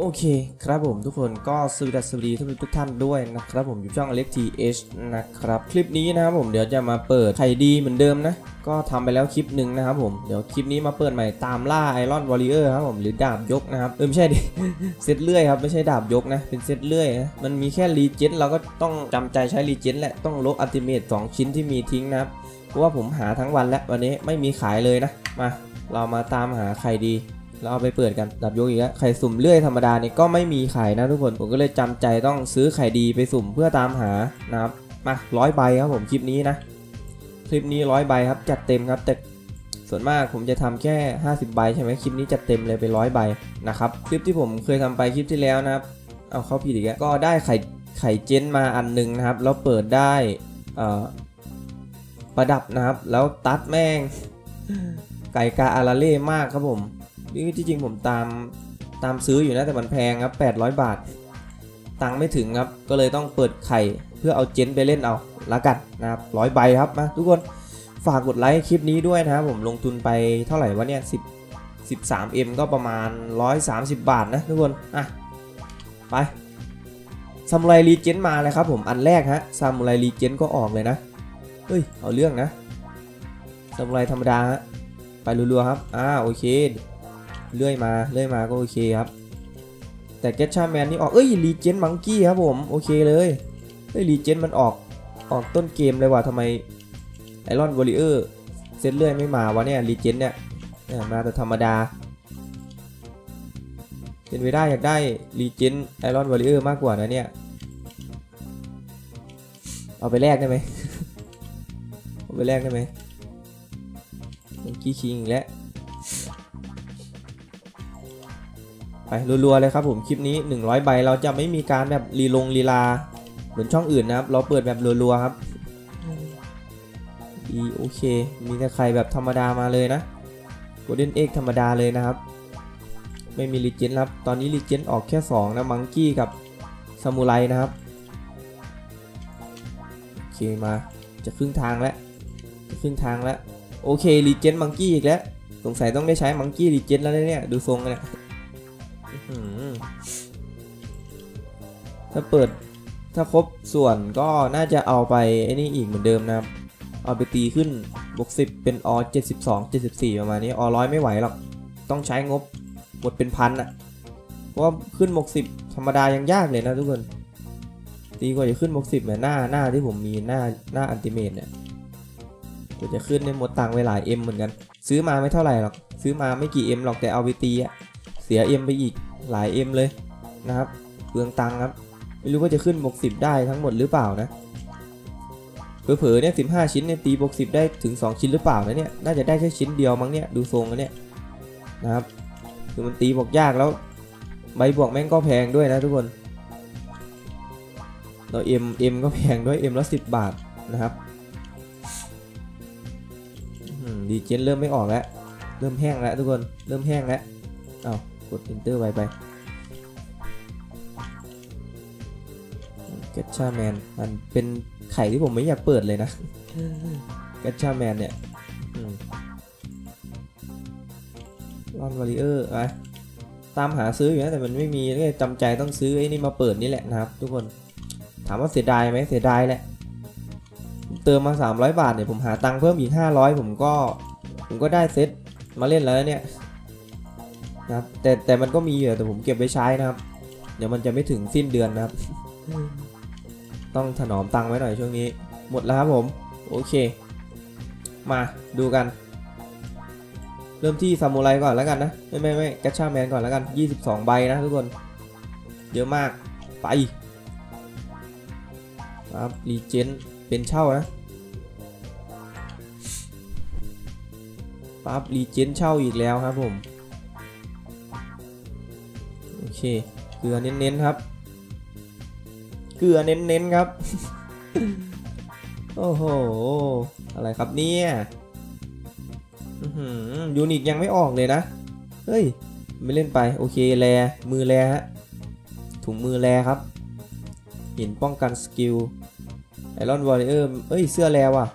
โอเคครับผมทุกคนก็สวัสดีทุกทุกท่านด้วยนะครับผมอยู่ช่อง Alex TH นะครับ คลิปนี้นะครับผมเดี๋ยวจะมาเปิดไข่ดีเหมือนเดิมนะ ก็ทำไปแล้วคลิปหนึ่งนะครับผมเดี๋ยวคลิปนี้มาเปิดใหม่ตามล่าไอรอนวอริเออร์ครับผมหรือดาบยกนะครับเออไม่ใช่ดิเซตเลื่อยครับไม่ใช่ดาบยกนะเป็นเซตเลื่อยนะมันมีแค่รีเจนเราก็ต้องจำใจใช้รีเจนแหละต้องลบอัลติเมทสองชิ้นที่มีทิ้งนะครับเพราะว่าผมหาทั้งวันแล้ววันนี้ไม่มีขายเลยนะมา เรามาตามหาไข่ดี เราเอาไปเปิดกันดับยกอีกแล้วไข่สุ่มเลื่อยธรรมดาเนี่ยก็ไม่มีไขายนะทุกคน ผมก็เลยจำใจต้องซื้อไข่ดีไปสุ่มเพื่อตามหานะครับ มาร้อยใบครับผมคลิปนี้นะ คลิปนี้ร้อยใบครับจัดเต็มครับ แต่ส่วนมากผมจะทำแค่ 50 ใบใช่ไหมคลิปนี้จัดเต็มเลยไปร้อยใบนะครับ คลิปที่ผมเคยทำไปคลิปที่แล้วนะครับ เอาเข้าผิดอีกแล้วก็ได้ไข่ไข่เจนมาอันหนึงนะครับ แล้วเปิดได้เอ่อประดับนะครับ แล้วตัดแม่งไก่กาอาราเล่มากครับผม นี่ที่จริงผมตามตามซื้ออยู่นะแต่มันแพงครับ 800 บาท ตังค์ไม่ถึงครับ ก็เลยต้องเปิดไข่เพื่อเอาเจนไปเล่นเอาละกันนะครับร้อยใบครับมาทุกคนฝากกดไลค์คลิปนี้ด้วยนะครับผมลงทุนไปเท่าไหร่วะเนี่ย10 13M ก็ประมาณ 130 บาทนะทุกคนอะไปซามูไรรีเจนมาเลยครับผมอันแรกฮะซามูไรรีเจนก็ออกเลยนะเฮ้ยเอาเรื่องนะซามูไรธรรมดาฮะไปรัวๆครับอ่าโอเค เลื่อยมาเลื่อยมาก็โอเคครับ แต่เก t ชาแมนนี่ออก เอ้ยรีเจนมังกี้ครับผม โอเคเลยเฮ้ยรีเจนมันออกออกต้นเกมเลยว่ะทำไมไอรอนวอริเออร์เซตเลื่อยไม่มาวะเนี่ยรีเจนเนี่ยเนี่ยมาแต่ธรรมดาเป็นไปได้อยากได้รีเจนไอรอนวอริเออร์มากกว่านะเนี่ย เอาไปแลกได้ไหมเอาไปแลกได้ไหมมังกี้คิงอีกแล้ว ไปรัวๆเลยครับผมคลิปนี้ 100 ใบเราจะไม่มีการแบบรีลงลีลา เหมือนช่องอื่นนะครับ เราเปิดแบบรัวๆครับดีโอเค มีแต่ใครแบบธรรมดามาเลยนะโกลเด้นเอ็กธรรมดาเลยนะครับ ไม่มีรีเจนครับ ตอนนี้รีเจนออกแค่ 2 นะมังกี้กับซามูไรนะครับ โอเคมาจะครึ่งทางแล้วจะครึ่งทางแล้ว โอเครีเจนมังกี้อีกแล้ว สงสัยต้องได้ใช้มังกี้รีเจนแล้วเนี่ย ดูทรงนเนี่ย ถ้าเปิดถ้าครบส่วนก็น่าจะเอาไปไอ้นี่อีกเหมือนเดิมนะครับ เอาไปตีขึ้นบวก10เป็นอ72 74ประมาณนี้อร้อยไม่ไหวหรอก ต้องใช้งบหมดเป็นพันอะเพราะว่าขึ้นบวก10ธรรมดายังยากเลยนะทุกคน ตีกว่าจะขึ้นบวก10เนี่ยหน้าหน้าที่ผมมีหน้าหน้าอันติเมตเนี่ยกว่าจะขึ้นในหมดตังค์ไปหลาย M เหมือนกัน ซื้อมาไม่เท่าไหร่หรอก ซื้อมาไม่กี่ M หรอกแต่เอาไปตีอะ เสีย M ไปอีกหลาย M เลยนะครับเปลืองตังครับ ไม่รู้ว่าจะขึ้นบวก10 ได้ทั้งหมดหรือเปล่านะเผลอๆเนี่ย15ชิ้นเนี่ยตีบวก10 ได้ถึง 2 ชิ้นหรือเปล่านะเนี่ยน่าจะได้แค่ชิ้นเดียวมั้งเนี่ยดูทรงแล้วเนี่ยนะครับคือมันตีบวกยากแล้ว ใบบวกแม่งก็แพงด้วยนะทุกคนแล้ว M M ก็แพงด้วย M ละ10 บาทนะครับดีเจนเริ่มไม่ออกแล้ว เริ่มแห้งแล้วทุกคน เริ่มแห้งแล้ว เอา กด enter ไวไปเกชาแมนมันเป็นไข่ที่ผมไม่อยากเปิดเลยนะเกชาแมนเนี่ยลอนวอริเออร์ไปตามหาซื้ออยู่นะแต่มันไม่มีก็เลยจำใจต้องซื้อไอ้นี่มาเปิดนี่แหละนะครับ ทุกคนถามว่าเสียดายไหมเสียดายแหละเติมมา 300 บาทเนี่ยผมหาตังค์เพิ่มอีก 500 ผมก็ ผมก็ได้เซตมาเล่นแล้วเนี่ย นะครับแต่แต่มันก็มีอยู่แต่ผมเก็บไว้ใช้นะครับ เดี๋ยวมันจะไม่ถึงสิ้นเดือนนะครับ ต้องถนอมตังค์ไว้หน่อยช่วงนี้ หมดแล้วครับผม โอเค มาดูกัน เริ่มที่ซามูไรก่อนแล้วกันนะ ไม่ไม่ไม่กัชชาแมนก่อนแล้วกัน 22 ใบนะทุกคน เยอะมากไปครับรีเจนเป็นเช่านะปั๊บรีเจนเช่าอีกแล้วครับผม เค เกลือเน้นๆครับ เกลือเน้นๆครับ โอ้โห อะไรครับเนี่ยยูนิคยังไม่ออกเลยนะ เฮ้ย ไม่เล่นไป โอเคแลมือแลฮะ ถุงมือแลครับ หินป้องกันสกิลไอรอนวอริเออร์เอ้ย เสื้อแลว่ะ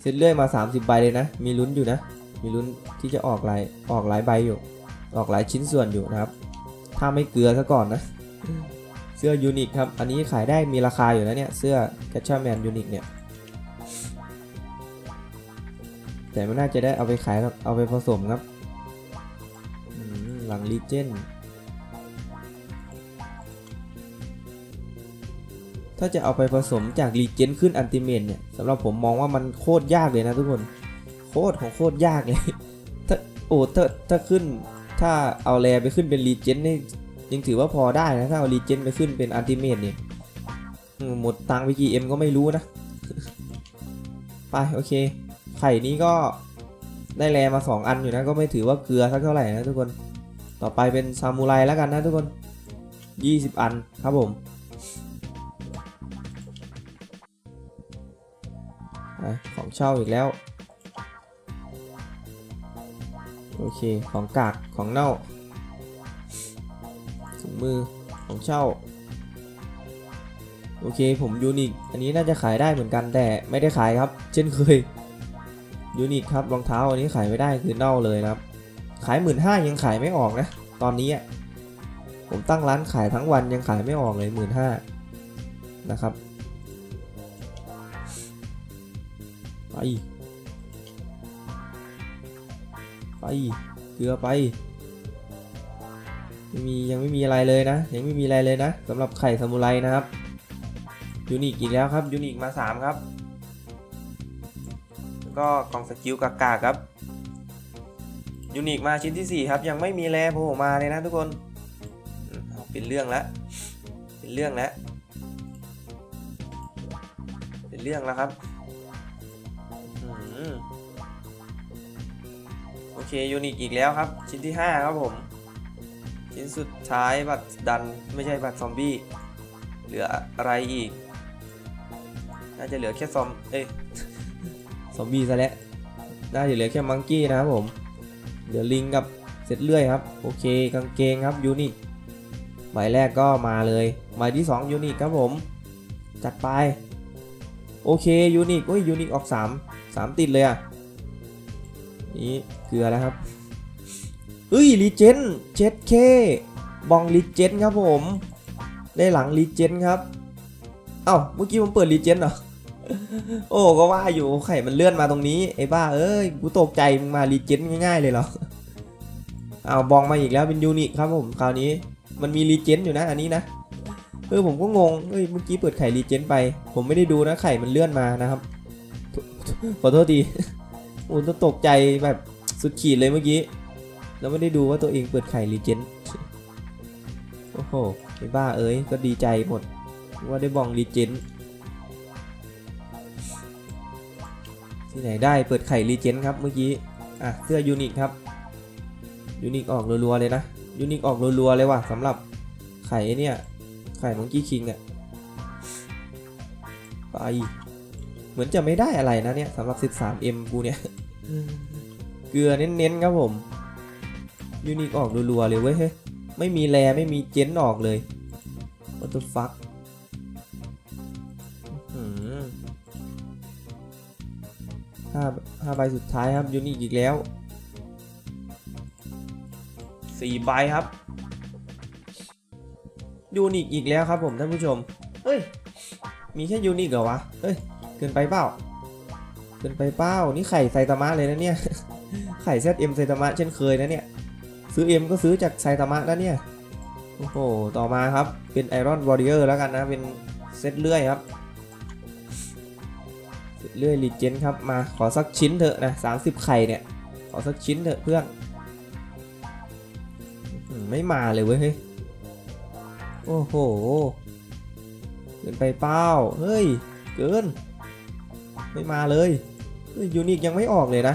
เซตเลื่อยมา 30 ใบเลยนะ มีลุ้นอยู่นะ มีลุ้นที่จะออกหลาย ออกหลายใบอยู่ ออกหลายชิ้นส่วนอยู่นะครับ ถ้าไม่เกลือซะก่อนนะ เสื้อยูนิคครับ อันนี้ขายได้มีราคาอยู่นะเนี่ย เสื้อแคชเชอร์แมนยูนิคเนี่ย แต่ไม่น่าจะได้เอาไปขายหรอกเอาไปผสมครับอืมหลังลีเจนถ้าจะเอาไปผสมจากรีเจนขึ้นอันติเมนเนี่ยสำหรับผมมองว่ามันโคตรยากเลยนะทุกคน โคตรของโคตรยากเลย ถ้าโอ้ถ้าถ้าขึ้น ถ้าเอาแรไปขึ้นเป็นรีเจนนี่ยังถือว่าพอได้นะ ถ้าเอารีเจนไปขึ้นเป็นอันติเมนเนี่ยหมดตังค์ไปกี่เอ็มก็ไม่รู้นะ ไป โอเค ไข่นี้ก็ได้แรมา 2 อันอยู่นะ ก็ไม่ถือว่าเกลือสักเท่าไหร่นะทุกคน ต่อไปเป็นซามูไรแล้วกันนะทุกคน 20 อันครับผมของเช่าอีกแล้ว โอเค ของกาก ของเน่าถุงมือ ของเช่า โอเค ผมยูนิค อันนี้น่าจะขายได้เหมือนกันแต่ไม่ได้ขายครับ เช่นเคย ยูนิคครับ รองเท้าอันนี้ขายไม่ได้คือเน่าเลยนะครับ ขายหมื่นห้ายังขายไม่ออกนะ ตอนนี้อะผมตั้งร้านขายทั้งวันยังขายไม่ออกเลยหมื่นห้านะครับ ไป ไปเกลือไปไม่มียังไม่มีอะไรเลยนะ ยังไม่มีอะไรเลยนะสำหรับไข่ซามูไรนะครับยูนิคอีกแล้วครับยูนิคมา 3 ครับ แล้วก็กล่องสกิลกากาครับยูนิคมาชิ้นที่ 4 ครับ ยังไม่มีแลโผล่มาเลยนะทุกคนเป็นเรื่องแล้วเป็นเรื่องแล้วเป็นเรื่องแล้วครับอื เคยูนิคอีกแล้วครับ ชิ้นที่ 5 ครับผม ชิ้นสุดท้ายบัตรดันไม่ใช่บัตรซอมบี้ เหลืออะไรอีก น่าจะเหลือแค่ซอม เอ้ย ซอมบี้ซะแล้ว น่าจะเหลือแค่มังกี้นะครับผม เหลือลิงกับเสร็จเลื่อยครับ โอเคกางเกงครับยูนิคใบแรกก็มาเลยใบที่2ยูนิคครับผม จัดไป โอเคยูนิคโอ้ยยูนิคออก 3 3 ติดเลยอะนี่ ลือแล้วครับเฮ้ยรีเจนเจ็ดเคบองรีเจนครับผมได้หลังรีเจนครับเอ้าเมื่อกี้ผมเปิดรีเจนเหรอโอ้ก็ว่าอยู่ไข่มันเลื่อนมาตรงนี้ไอ้บ้าเอ้ยกูตกใจมึงมารีเจนง่ายๆเลยเหรอเอาบองมาอีกแล้วเป็นยูนิครับผมคราวนี้มันมีรีเจนอยู่นะอันนี้นะเออผมก็งงเฮ้ยเมื่อกี้เปิดไข่รีเจนไป ผมไม่ได้ดูนะไข่มันเลื่อนมานะครับขอโทษทีอ้ต้องตกใจแบบ สุดขีดเลยเมื่อกี้แล้วไม่ได้ดูว่าตัวเองเปิดไข่รีเจนโอ้โหไอ้บ้าเอ้ย ก็ดีใจหมด ว่าได้บองรีเจนที่ไหนได้เปิดไข่รีเจนครับเมื่อกี้ อะ เสื้อยูนิคครับ ยูนิคออกรัวๆเลยนะ ยูนิคออกรัวๆเลยว่ะสำหรับไข่เนี่ย ไข่มองกี้คิงอะไป เหมือนจะไม่ได้อะไรนะเนี่ยสำหรับ 13M กูเนี่ย เกลือเน้นๆครับผม ยูนิคออกรัวๆเลยเว้ยเฮ้ยไม่มีแรไม่มีเจนออกเลย what the fuck ห้าห้าใบสุดท้ายครับยูนิคอีกแล้วสี่ใบครับยูนิคอีกแล้วครับผมท่านผู้ชมเฮ้ยมีแค่ยูนิคเหรอวะเฮ้ยเกินไปเปล่าเกินไปเปล่านี่ไข่ไซตามะเลยนะเนี่ย ไข่เซตเอ็มไซตามะเช่นเคยนะเนี่ย ซื้อ M ก็ซื้อจากไซตามะแล้วเนี่ย โอ้โห ต่อมาครับ เป็นไอรอนวอริเออร์แล้วกันนะ เป็นเซตเลื่อยครับ เซตเลื่อยลีเจนครับ มาขอสักชิ้นเถอะนะ30ไข่เนี่ย ขอสักชิ้นเถอะเพื่อน ไม่มาเลยเว้ย โอ้โห เกินไปเป้า เฮ้ย เกิน ไม่มาเลยเฮ้ยยูนิคยังไม่ออกเลยนะ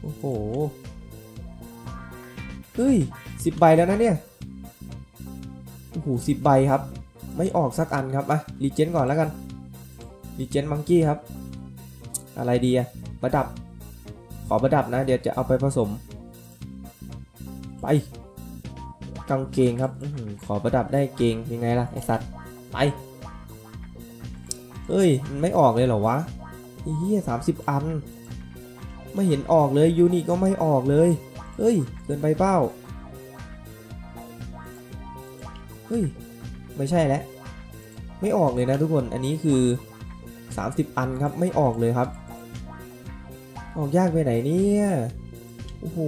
โอ้โห เฮ้ยสิบใบแล้วนะเนี่ย โอ้โหสิบใบครับ ไม่ออกสักอันครับอะรีเจนก่อนแล้วกัน รีเจนมังกี้ครับ อะไรดีอะประดับ ขอประดับนะ เดี๋ยวจะเอาไปผสม ไป กางเกงครับอขอประดับได้เกงยังไงล่ะไอสัตว์ ไป เฮ้ย มันไม่ออกเลยเหรอวะเหี้ยสามสิบอัน ไม่เห็นออกเลยยูนิก็ไม่ออกเลย เฮ้ย เกินไปเป้า เฮ้ย ไม่ใช่แล้ว ไม่ออกเลยนะทุกคน อันนี้คือ 30 อันครับ ไม่ออกเลยครับ ออกยากไปไหนเนี่ย โอ้โห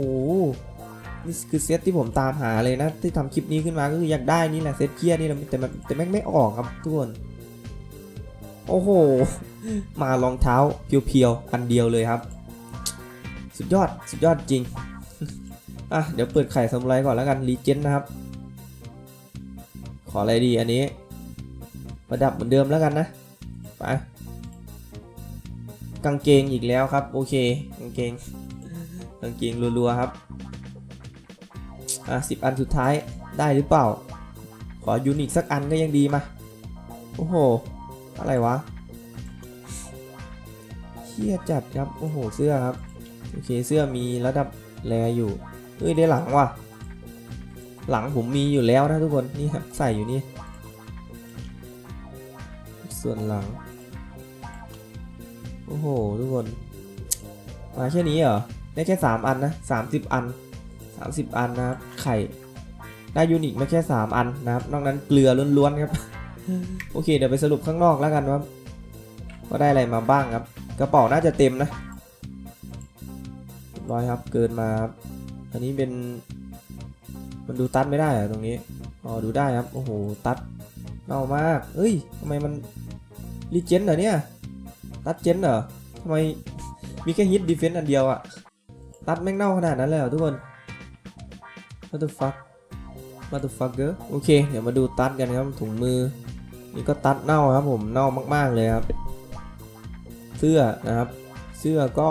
นี่คือเซตที่ผมตามหาเลยนะ ที่ทำคลิปนี้ขึ้นมาก็คืออยากได้นี่แหละเซตเกียร์นี่แหละแต่แต่แม่งไม่ออกครับทุกคนโอ้โห มารองเท้าเพียวๆ อันเดียวเลยครับ สุดยอดสุดยอดจริง อะ เดี๋ยวเปิดไข่สมุไรก่อนแล้วกันรีเจนนะครับ ขออะไรดีอันนี้ ประดับเหมือนเดิมแล้วกันนะ ไปกางเกงอีกแล้วครับ โอเคกางเกงกางเกงรัวๆครับ อะสิบอันสุดท้ายได้หรือเปล่า ขอยูนิคสักอันก็ยังดีมา โอ้โห อะไรวะเชี่ยจัดครับ โอ้โห เสื้อครับ โอเคเสื้อมีระดับแรอยู่เฮ้ยได้หลังว่ะ หลังผมมีอยู่แล้วนะทุกคนนี่ครับใส่อยู่นี่ ส่วนหลัง โอ้โหทุกคน มาแค่นี้เหรอ ได้แค่3อันนะ30อัน30อันนะครับ ไข่ ได้ยูนิคมาแค่3อันนะครับ นอกนั้นเกลือล้วนๆครับ โอเคเดี๋ยวไปสรุปข้างนอกแล้วกันว่าว่าได้อะไรมาบ้างครับ กระเป๋าน่าจะเต็มนะ บร้อยครับ เกินมาครับอันนี้เป็น มันดูตัดไม่ได้อะตรงนี้ อ๋อ ดูได้ครับ โอ้โห ตัดเน่ามาก เอ้ยทำไมมันรีเจนเหรอเนี่ย ตัดเจนเหรอทำไม มีแค่ฮิตดีเฟนต์อันเดียวอะตัดแม่งเน่าขนาดนั้นเลยเหรอทุกคน what the fuck what the fuck โอเค เดี๋ยวมาดูตัดกันครับ ถุงมือ นี่ก็ตัดเน่าครับผม เน่ามาก ๆเลยครับ เสื้อนะครับ เสื้อก็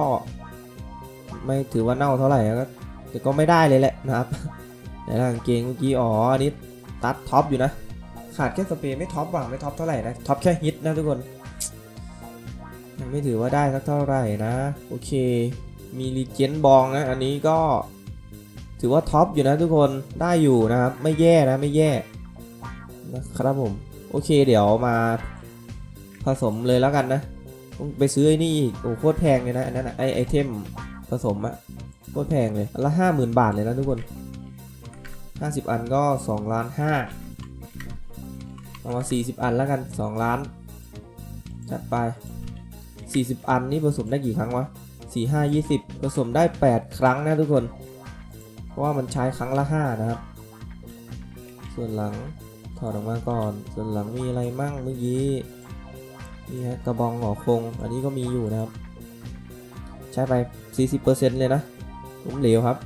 ไม่ถือว่าเน่าเท่าไหร่ก็แต่ก็ไม่ได้เลยแหละนะครับแต่กางเกงเมื่อกี้อ๋ออันนี้ตัดท็อปอยู่นะ ขาดแค่สเปรย์ไม่ท็อปว่ะไม่ท็อปเท่าไหร่นะท็อปแค่ฮิตนะทุกคนยังไม่ถือว่าได้สักเท่าไหร่นะ โอเค มีรีเจนบองนะ อันนี้ก็ถือว่าท็อปอยู่นะทุกคนได้อยู่นะครับ ไม่แย่นะไม่แย่นะครับผม โอเคเดี๋ยวมาผสมเลยแล้วกันนะ ไปซื้อไอ้นี่อีกโอ้โคตรแพงเลยนะอันนั้นอะไอไอเทม ผสมอะโคตรแพงเลยอันละห้าหมื่นบาทเลยนะทุกคนห้าสิบอันก็สองล้านห้าเอามาสี่สิบอันแล้วกันสองล้าน จัดไป40อันนี่ผสมได้กี่ครั้งวะ4 5 20ผสมได้8ครั้งนะทุกคน เพราะว่ามันใช้ครั้งละ5นะครับ ส่วนหลังถอดออกมาก่อน ส่วนหลังมีอะไรมั่งเมื่อกี้นี่ฮะกระบองหอคง อันนี้ก็มีอยู่นะครับ ใช้ไป 40%เลยนะล้มเหลวครับ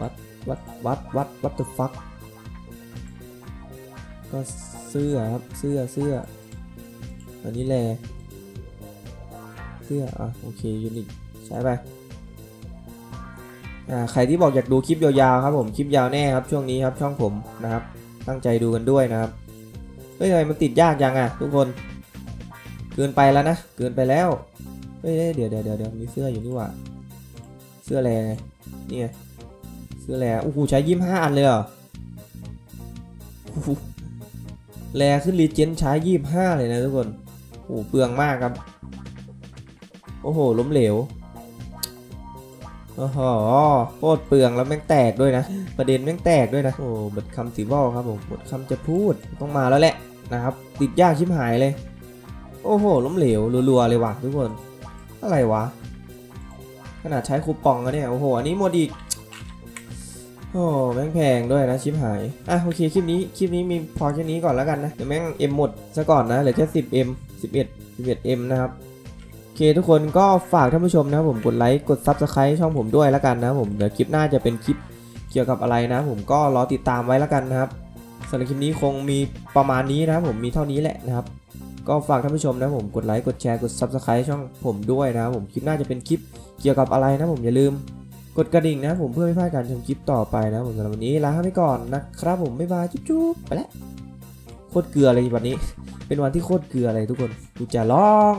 วัด วัด วัด วัด วัด the fuck ก็เสื้อครับ เสื้อ เสื้อ อันนี้แหละเสื้อ อะ โอเค ยูนิตใช้ไป อ่า ใครที่บอกอยากดูคลิปยาวๆครับผม คลิปยาวแน่ครับ ช่วงนี้ครับ ช่องผมนะครับ ตั้งใจดูกันด้วยนะครับ เฮ้ยทำไมมันติดยากยังอะทุกคน เกินไปแล้วนะ เกินไปแล้ว เฮ้ยเดี๋ยวเดี๋ยวเดี๋ยวมีเสื้ออยู่นี่หว่า เสื้อแลไงนี่ไงเสื้อแลโอ้โหใช้ยี่ห้าอันเลยเหรอโอ้โหแลขึ้นรีเจนใช้ยี่ห้าเลยนะทุกคนโอ้โหเปลืองมากครับ โอ้โห ล้มเหลวโอ้โหโคตรเปลืองแล้วแม่งแตกด้วยนะ ประเด็นแม่งแตกด้วยนะ โอ้บทคำสีวอลครับผมบทคำจะพูดต้องมาแล้วแหละนะครับ ติดยากชิบหายเลย โอ้โห ล้มเหลวรัวๆเลยว่ะทุกคน อะไรวะ ขนาดใช้คูปองแล้วเนี่ย โอ้โห อันนี้หมดอีก โอ้แม่งแพงด้วยนะชิบหาย อะโอเคคลิปนี้คลิปนี้มีพอแค่นี้ก่อนแล้วกันนะ เดี๋ยวแม่งเอ็มหมดซะก่อนนะเหลือแค่ 10M 11 11M นะครับโอเคทุกคนก็ฝากท่านผู้ชมนะผมกดไลค์กด Subscribe ช่องผมด้วยแล้วกันนะผมเดี๋ยวคลิปหน้าจะเป็นคลิปเกี่ยวกับอะไรนะผมก็รอติดตามไว้แล้วกันนะครับสำหรับคลิปนี้คงมีประมาณนี้นะครับผมมีเท่านี้แหละนะครับ ก็ฝากท่านผู้ชมนะผมกดไลค์กดแชร์กด Subscribe ช่องผมด้วยนะผมคลิปหน้าจะเป็นคลิปเกี่ยวกับอะไรนะผมอย่าลืม กดกระดิ่งนะผมเพื่อไม่พลาดการชมคลิปต่อไปนะผมสำหรับวันนี้ลาไปก่อนนะครับผมบ๊ายบายจุ๊บๆไปแล้วโคตรเกลือเลยวันนี้ เป็นวันที่โคตรเกลือเลยทุกคนกูจะร้อง